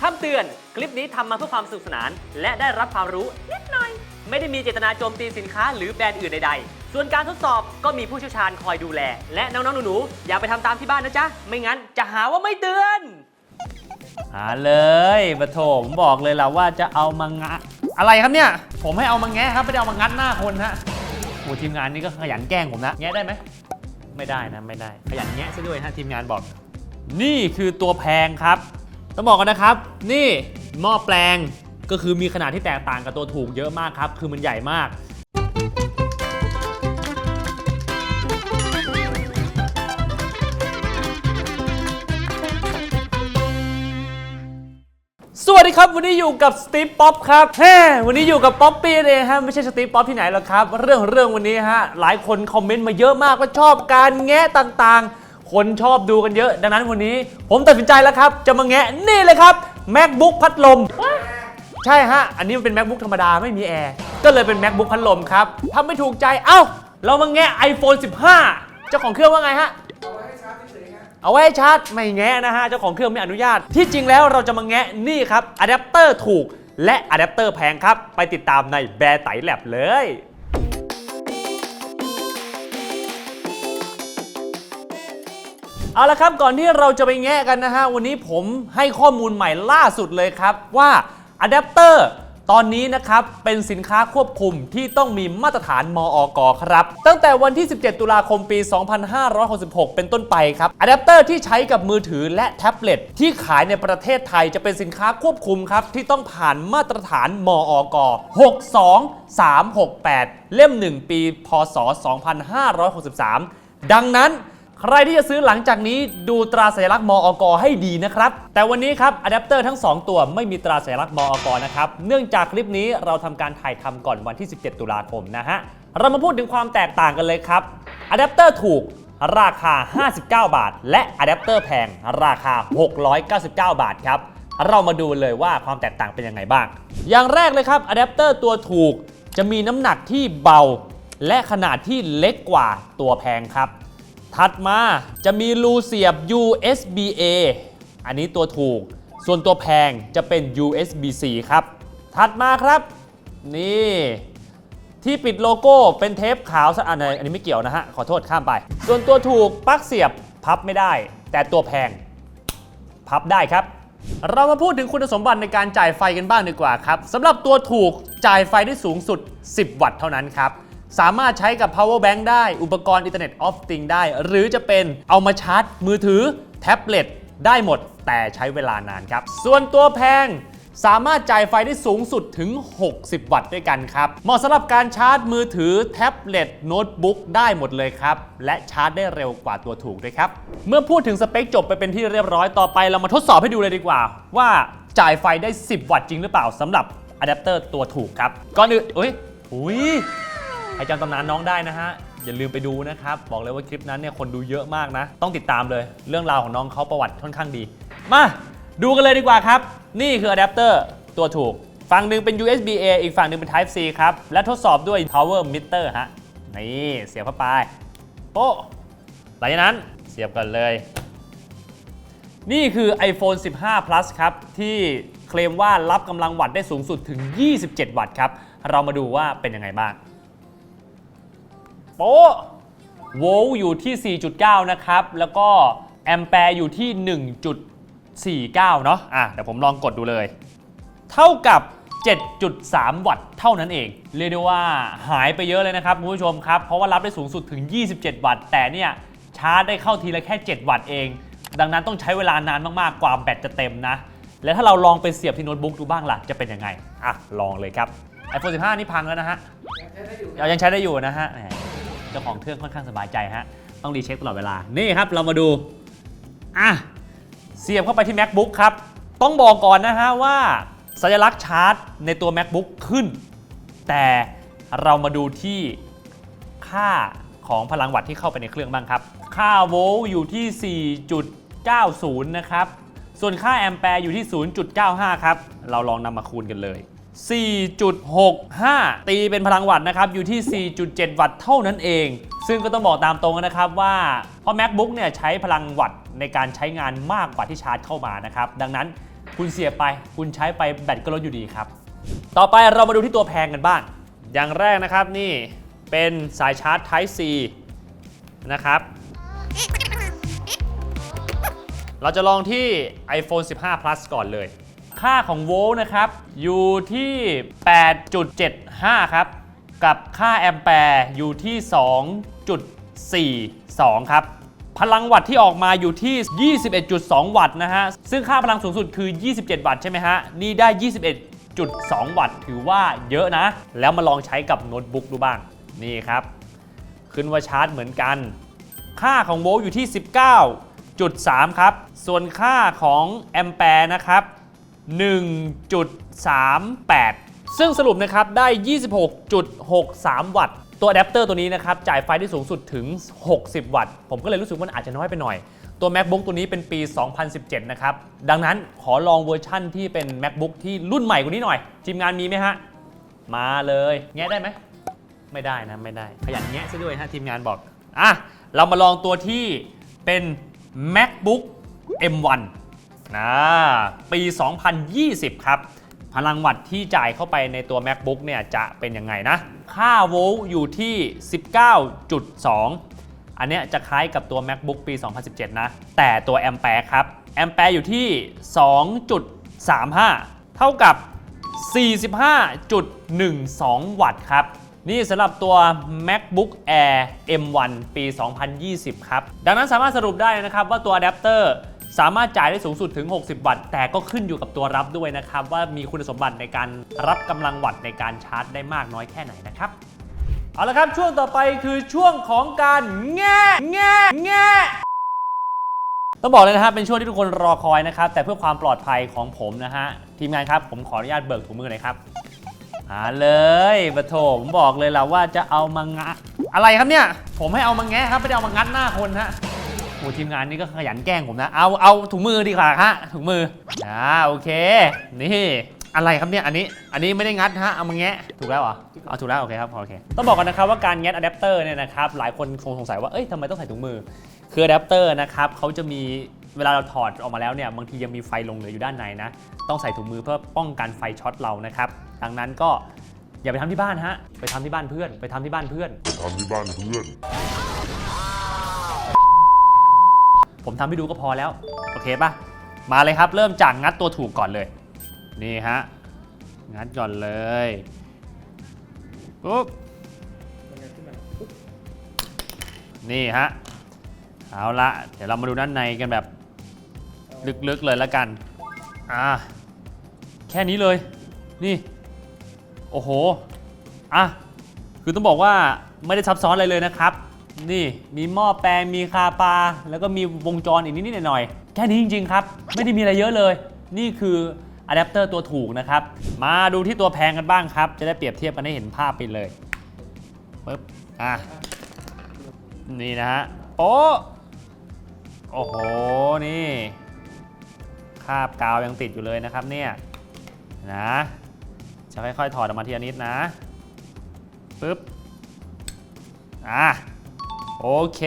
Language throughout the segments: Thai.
คำเตือน คลิปนี้ทำมาเพื่อความสนุกสนาน และได้รับความรู้นิดหน่อย ไม่ได้มีเจตนาโจมตีสินค้าหรือแบรนด์อื่นใดๆ ส่วนการทดสอบก็มีผู้เชี่ยวชาญคอยดูแล และน้องๆหนูๆอย่าไปทำตามที่บ้านนะจ๊ะ ไม่งั้นจะหาว่าไม่เตือนหาเลยปะโถผมบอกเลยล่ะว่าจะเอามางะ อะไรครับเนี่ย ผมให้เอามาแงะครับไม่ได้เอามางัดหน้าคนฮะโอ้ทีมงานนี่ก็ขยันแกล้งผมนะแงะได้ไหมไม่ได้นะไม่ได้ ขยันแงะซะด้วยฮะทีมงานบอก นี่คือตัวแพงครับ ต้องบอกกันนะครับ นี่หม้อแปลงก็คือมีขนาดที่แตกต่างกับตัวถูกเยอะมากครับ คือมันใหญ่มาก สวัสดีครับ วันนี้อยู่กับสตีฟป๊อปครับแฮ่วันนี้อยู่กับป๊อปปี้เองฮะไม่ใช่สตีฟป๊อปที่ไหนหรอกครับ เรื่องของเรื่องวันนี้ฮะหลายคนคอมเมนต์มาเยอะมากว่าชอบการแงะต่างๆ คนชอบดูกันเยอะ ดังนั้นวันนี้ ผมตัดสินใจแล้วครับ จะมาแงะนี่เลยครับ macbook พัดลม ใช่ฮะ อันนี้มันเป็น macbook ธรรมดาไม่มีแอร์ ก็เลยเป็น macbook พัดลมครับถ้าไม่ถูกใจ เอ้า เรามาแงะ iPhone 15 เจ้าของเครื่องว่าไงฮะ เอาไว้ให้ชาร์จไม่แงะนะฮะ เจ้าของเครื่องไม่อนุญาต ที่จริงแล้วเราจะมาแงะนี่ครับอะแดปเตอร์ถูกและอะแดปเตอร์แพงครับ ไปติดตามในแบร์ไตแลบเลย เอาละครับก่อนที่เราจะไปแงะกันนะฮะ วันนี้ผมให้ข้อมูลใหม่ล่าสุดเลยครับ ว่าอะแดปเตอร์ตอนนี้นะครับ เป็นสินค้าควบคุมที่ต้องมีมาตรฐานมออกครับ ตั้งแต่วันที่ 17 ตุลาคมปี 2566 เป็นต้นไปครับอะแดปเตอร์ที่ใช้กับมือถือและแท็บเล็ตที่ขายในประเทศไทยจะเป็นสินค้าควบคุมครับ ที่ต้องผ่านมาตรฐานมอก62368 เล่ม 1 ปี พศ 2563 ดังนั้น ใครที่จะซื้อหลังจากนี้ดูตราสัญลักษณ์มออกให้ดีนะครับ แต่วันนี้ครับอะแดปเตอร์ทั้ง 2 ตัวไม่มีตราสัญลักษณ์มออกนะครับ เนื่องจากคลิปนี้เราทำการถ่ายทำก่อนวันที่ 17 ตุลาคมนะฮะ เรามาพูดถึงความแตกต่างกันเลยครับอะแดปเตอร์ถูกราคา 59 บาท และอะแดปเตอร์แพงราคา 699 บาทครับเรามาดูเลยว่าความแตกต่างเป็นยังไงบ้าง อย่างแรกเลยครับอะแดปเตอร์ตัวถูกจะมีน้ำหนักที่เบา และขนาดที่เล็กกว่าตัวแพงครับ ถัดมาจะมีรูเสียบ USB-A อันนี้ตัวถูก ส่วนตัวแพงจะเป็น USB-C ครับ ถัดมาครับ นี่ ที่ปิดโลโก้เป็นเทปขาวสะอาดอันอันนี้ไม่เกี่ยวนะฮะ ขอโทษข้ามไป ส่วนตัวถูกปลั๊กเสียบพับไม่ได้ แต่ตัวแพง พับได้ครับ เรามาพูดถึงคุณสมบัติในการจ่ายไฟกันบ้างดีกว่าครับสำหรับตัวถูกจ่ายไฟได้สูงสุด 10 วัตต์เท่านั้นครับ สามารถใช้กับ power bank ได้ อุปกรณ์ Internet of Things ได้ หรือจะเป็นเอามาชาร์จ มือถือ แท็บเล็ต ได้หมด แต่ใช้เวลานานครับ ส่วนตัวแพงสามารถจ่ายไฟได้สูงสุดถึง 60 วัตต์ด้วยกันครับ เหมาะสำหรับการชาร์จมือถือแท็บเล็ตโน้ตบุ๊กได้หมดเลยครับ และชาร์จได้เร็วกว่าตัวถูกด้วยครับ เมื่อพูดถึงสเปคจบไปเป็นที่เรียบร้อยต่อไปเรามาทดสอบให้ดูเลยดีกว่า ว่าจ่ายไฟได้ 10 วัตต์จริงหรือเปล่าสำหรับอะแดปเตอร์ตัวถูกครับ ก่อนอื่นอุ้ยอุ้ย ครจำตำนานน้องได้นะฮะ อย่าลืมไปดูนะครับ บอกเลยว่าคลิปนั้นเนี่ยคนดูเยอะมากนะ ต้องติดตามเลย เรื่องราวของน้องเขาประวัติค่อนข้างดี มาดูกันเลยดีกว่าครับ นี่คืออะแดปเตอร์ตัวถูก ฝั่งหนึ่งเป็น USB A อีกฝั่งหนึ่งเป็น Type C ครับ และทดสอบด้วย Power Meter ฮะ นี่เสียบเข้าไปโป๊ะหลังจากนั้นเสียบกันเลย นี่คือ iPhone 15 Plus ครับ ที่เคลมว่ารับกำลังวัตต์ได้สูงสุดถึง 27 วัตต์ครับ เรามาดูว่าเป็นยังไงบ้าง โป๊ะโวลต์อยู่ที่ 4.9 นะครับ แล้วก็แอมแปร์อยู่ที่ 1.49 เนาะอะเดี๋ยวผมลองกดดูเลย เท่ากับ 7.3 วัตต์เท่านั้นเอง เรียกได้ว่าหายไปเยอะเลยนะครับคุณผู้ชมครับ เพราะว่ารับได้สูงสุดถึง 27 วัตต์ แต่เนี่ยชาร์จได้เข้าทีละแค่ 7 วัตต์เอง ดังนั้นต้องใช้เวลานานมากๆ กว่าแบตจะเต็มนะ แล้วถ้าเราลองไปเสียบที่โน้ตบุ๊กดูบ้างล่ะ จะเป็นยังไง อะ ลองเลยครับ iPhone 15 นี่พังแล้วนะฮะ ยังยังใช้ได้อยู่นะฮะ เจ้าของเครื่องค่อนข้างสบายใจฮะ ต้องรีเช็คตลอดเวลา นี่ครับเรามาดู อะ เสียบเข้าไปที่ macbook ครับ ต้องบอกก่อนนะฮะว่าสัญลักษณ์ชาร์จในตัว macbook ขึ้น แต่เรามาดูที่ค่าของพลังวัตต์ที่เข้าไปในเครื่องบ้างครับ ค่าโวลต์อยู่ที่ 4.90 นะครับ ส่วนค่าแอมแปร์อยู่ที่ 0.95 ครับ เราลองนำมาคูณกันเลย 4.65 ตีเป็นพลังวัตต์นะครับ อยู่ที่ 4.7 วัตต์เท่านั้นเอง ซึ่งก็ต้องบอกตามตรงนะครับว่า เพราะ macbook เนี่ยใช้พลังวัตต์ในการใช้งานมากกว่าที่ชาร์จเข้ามานะครับ ดังนั้นคุณเสียไป คุณใช้ไปแบตก็ลดอยู่ดีครับ ต่อไปเรามาดูที่ตัวแพงกันบ้าง อย่างแรกนะครับนี่เป็นสายชาร์จ Type C นะครับเราจะลองที่ iPhone 15 Plus ก่อนเลย ค่าของโวลต์นะครับ อยู่ที่ 8.75 ครับ กับค่าแอมแปร์อยู่ที่ 2.42 ครับ พลังวัตต์ที่ออกมาอยู่ที่ 21.2 วัตต์นะฮะ ซึ่งค่าพลังสูงสุดคือ 27 วัตต์ใช่ไหมฮะ นี่ได้ 21.2 วัตต์ถือว่าเยอะนะ แล้วมาลองใช้กับโน้ตบุ๊กดูบ้าง นี่ครับ ขึ้นว่าชาร์จเหมือนกัน ค่าของโวลต์อยู่ที่ 19.3 ครับ ส่วนค่าของแอมแปร์นะครับ 1.38 ซึ่งสรุปนะครับได้ 26.63 วัตต์ ตัวอะแดปเตอร์ตัวนี้นะครับจ่ายไฟได้สูงสุดถึง 60 วัตต์ ผมก็เลยรู้สึกว่ามันอาจจะน้อยไปหน่อย ตัว MacBook ตัวนี้เป็นปี 2017 นะครับ ดังนั้นขอลองเวอร์ชั่นที่เป็น MacBook ที่รุ่นใหม่กว่านี้หน่อย ทีมงานมีไหมฮะ มาเลย แงะได้ไหม ไม่ได้นะ ไม่ได้ ขยันแงะซะด้วยฮะทีมงานบอกอะเรามาลองตัวที่เป็น MacBook M1 นะปี 2020 ครับ พลังวัตต์ที่จ่ายเข้าไปในตัว MacBook เนี่ยจะเป็นยังไงนะ ค่าโวลต์อยู่ที่ 19.2 อันเนี้ยจะคล้ายกับตัว MacBook ปี 2017 นะ แต่ตัวแอมแปร์ครับ แอมแปร์อยู่ที่ 2.35 เท่ากับ 45.12 วัตต์ครับนี่สำหรับตัว MacBook Air M1 ปี 2020 ครับ ดังนั้นสามารถสรุปได้นะครับว่าตัวอะแดปเตอร์ สามารถจ่ายได้สูงสุดถึง 60 วัตต์ แต่ก็ขึ้นอยู่กับตัวรับด้วยนะครับ ว่ามีคุณสมบัติในการรับกำลังวัตต์ในการชาร์จได้มากน้อยแค่ไหนนะครับเอาละครับช่วงต่อไปคือช่วงของการแง่แง่แง่ต้องบอกเลยนะครับเป็นช่วงที่ทุกคนรอคอยนะครับ แต่เพื่อความปลอดภัยของผมนะฮะทีมงานครับผมขออนุญาตเบิกถุงมือหน่อยครับมาเลยปะโถผมบอกเลยแล้วว่าจะเอามางะอะไรครับเนี่ย ผมให้เอามาแงะครับไม่ได้เอามางัดหน้าคนฮะ โอ้ทีมงานนี่ก็ขยันแกล้งผมนะ เอา เอาถุงมือดีกว่าฮะ ถุงมือ อ่า โอเค นี่อะไรครับเนี่ย อันนี้ อันนี้ไม่ได้งัดฮะ เอามาแงะ ถูกแล้วเหรอ เอาถูกแล้ว โอเคครับ โอเค ต้องบอกกันนะครับว่าการแงะอะแดปเตอร์เนี่ยนะครับ หลายคนคงสงสัยว่า เอ้ยทำไมต้องใส่ถุงมือ คืออะแดปเตอร์นะครับเขาจะมีเวลาเราถอดออกมาแล้วเนี่ย บางทียังมีไฟลงเหลืออยู่ด้านในนะ ต้องใส่ถุงมือเพื่อป้องกันไฟช็อตเรานะครับ ดังนั้นก็อย่าไปทำที่บ้านฮะ ไปทำที่บ้านเพื่อน ไปทำที่บ้านเพื่อนทำที่บ้านเพื่อน ผมทำให้ดูก็พอแล้ว โอเคปะมาเลยครับเริ่มจากงัดตัวถูกก่อนเลย นี่ฮะ งัดก่อนเลยปุ๊บนี่ฮะ เอาละเดี๋ยวเรามาดูด้านในกันแบบลึกๆเลยล้วกัน อ่า แค่นี้เลย นี่ โอ้โห อะ คือต้องบอกว่าไม่ได้ซับซ้อนอะไรเลยนะครับ นี่มีหม้อแปลงมีคาปาแล้วก็มีวงจรอีกนิดๆหน่อยๆแค่นี้จริง ๆ ครับ ไม่ได้มีอะไรเยอะเลย นี่คืออะแดปเตอร์ตัวถูกนะครับ มาดูที่ตัวแพงกันบ้างครับ จะได้เปรียบเทียบกันให้เห็นภาพไปเลยปึ๊บอะนี่นะฮะโป๊ะโอ้โห นี่คาบกาวยังติดอยู่เลยนะครับเนี่ยนะจะค่อยๆ ถอดออกมาทีละนิดนะปึ๊บอะ โอเค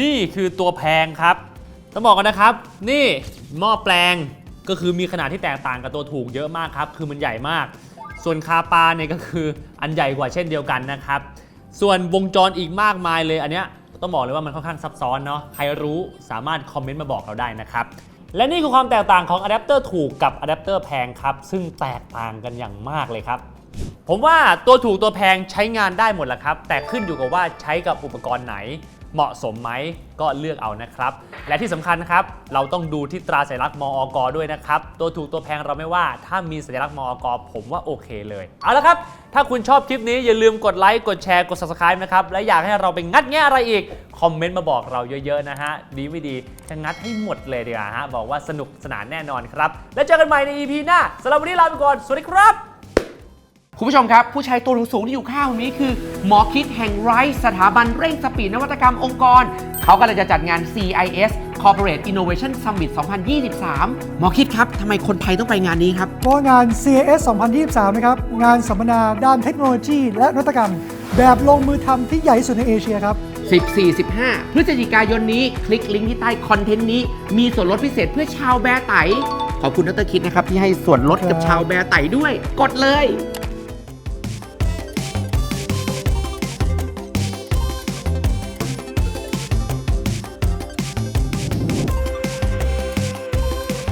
นี่คือตัวแพงครับ ต้องบอกกันนะครับ นี่หม้อแปลงก็คือมีขนาดที่แตกต่างกับตัวถูกเยอะมากครับ คือมันใหญ่มาก ส่วนคาปาเนี่ยก็คืออันใหญ่กว่าเช่นเดียวกันนะครับ ส่วนวงจรอีกมากมายเลยอันเนี้ยต้องบอกเลยว่ามันค่อนข้างซับซ้อนเนาะ ใครรู้สามารถคอมเมนต์มาบอกเราได้นะครับ และนี่คือความแตกต่างของอะแดปเตอร์ถูกกับอะแดปเตอร์แพงครับ ซึ่งแตกต่างกันอย่างมากเลยครับ ผมว่าตัวถูกตัวแพงใช้งานได้หมดแหละครับ แต่ขึ้นอยู่กับว่าใช้กับอุปกรณ์ไหน เหมาะสมไหมก็เลือกเอานะครับ และที่สำคัญนะครับ เราต้องดูที่ตราสัญลักษณ์มอกด้วยนะครับ ตัวถูกตัวแพงเราไม่ว่า ถ้ามีสัญลักษณ์มอกผมว่าโอเคเลย เอาละครับ ถ้าคุณชอบคลิปนี้อย่าลืมกดไลค์กดแชร์กด subscribe นะครับ และอยากให้เราไปงัดแง่อะไรอีก คอมเมนต์มาบอกเราเยอะๆนะฮะ ดีไม่ดีจะงัดให้หมดเลยดีกว่าฮะ บอกว่าสนุกสนานแน่นอนครับ แล้วเจอกันใหม่ใน EP หน้าสำหรับวันนี้ลาไปก่อน สวัสดีครับ คุณผู้ชมครับ ผู้ชายตัวสูงๆที่อยู่ข้างผมนี้คือ หมอคิดแห่งไรสถาบันเร่งสปีดนวัตกรรมองค์กร เขากำลังจะจัดงาน CIS Corporate Innovation Summit 2023 หมอคิดครับทำไมคนไทยต้องไปงานนี้ครับ เพราะงาน CAS 2023 นะครับ งานสัมมนาด้านเทคโนโลยี และนวัตกรรม แบบลงมือทำที่ใหญ่ที่สุดในเอเชียครับ 14-15 พฤศจิกายนนี้คลิกลิงก์ที่ใต้คอนเทนต์นี้ มีส่วนลดพิเศษเพื่อชาวแบร์ไตขอบคุณดรคิดนะครับที่ให้ส่วนลดกับชาวแบร์ไตด้วย กดเลย